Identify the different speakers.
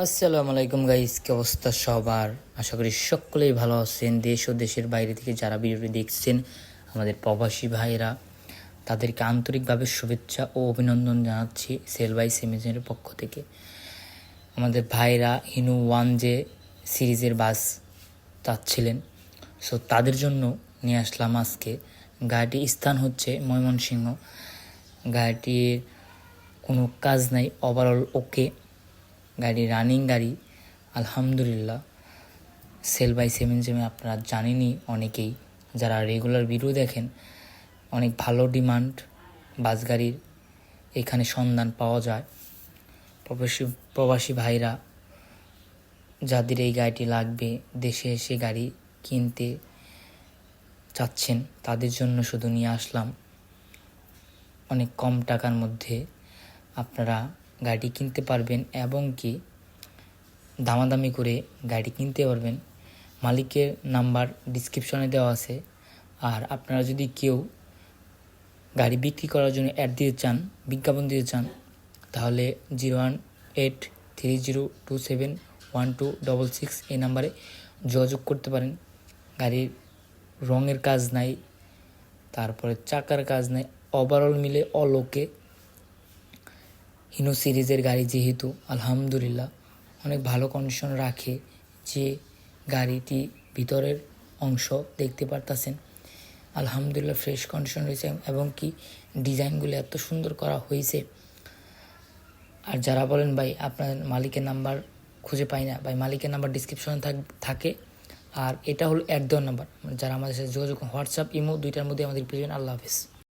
Speaker 1: আসসালামু আলাইকুম গাইস, কি অবস্থা সবার? আশা করি সকলেই ভালো আছেন। দেশ ও দেশের বাইরে থেকে যারা ভিডিওটি দেখছেন, আমাদের প্রবাসী ভাইরা তাদেরকে আন্তরিকভাবে শুভেচ্ছা ও অভিনন্দন জানাচ্ছি সেল বাই সেমিজের পক্ষ থেকে। আমাদের ভাইরা হিনু ওয়ান যে সিরিজের বাস চাচ্ছিলেন, সো তাদের জন্য নিয়ে আসলাম আজকে। গাড়িটি স্থান হচ্ছে ময়মনসিংহ। গাড়িটির কোনো কাজ নাই ওভারঅল ওকে গাড়ি রানিং গাড়ি, আলহামদুলিল্লাহ। সেল বাই সেভেন সেভেন আপনারা জানেনই অনেকেই। যারা রেগুলার ভিডিও দেখেন, অনেক ভালো ডিমান্ড বাস গাড়ির এখানে সন্ধান পাওয়া যায়। প্রবাসী প্রবাসী ভাইরা, যাদের এই গাড়িটি লাগবে, দেশে এসে গাড়ি কিনতে চাচ্ছেন, তাদের জন্য শুধু নিয়ে আসলাম। অনেক কম টাকার মধ্যে আপনারা গাড়ি কিনতে পারবেন এবং কি দামাদামি করে গাড়ি কিনতে পারবেন। মালিকের নাম্বার ডিসক্রিপশনে দেওয়া আছে। আর আপনারা যদি কেউ গাড়ি বিক্রি করার জন্য অ্যাড দিতে চান, বিজ্ঞাপন দিতে চান, তাহলে zero one eight three zero two seven one two double six এই নাম্বারে যোগাযোগ করতে পারেন। গাড়ির রঙের কাজ নাই, তারপরে চাকার কাজ নাই ওভারঅল মিলে অল ওকে হিনো সিরিজের গাড়ি যেহেতু, আলহামদুলিল্লাহ, অনেক ভালো কন্ডিশন রাখে যে গাড়িটি ভিতরের অংশ দেখতে পারতাছেন। আলহামদুলিল্লাহ ফ্রেশ কন্ডিশন রয়েছে এবং কি ডিজাইনগুলো এত সুন্দর করা হয়েছে। আর যারা বলেন, ভাই, আপনার মালিকের নাম্বার খুঁজে পাই না। ভাই, মালিকের নাম্বার ডিসক্রিপশনে থাকে আর এটা হলো এক দেওয়ার নাম্বার যারা আমাদের সাথে যোগাযোগ হোয়াটসঅ্যাপ ইমো দুইটার মধ্যে আমাদের পেয়ে আল্লাহ হাফেজ।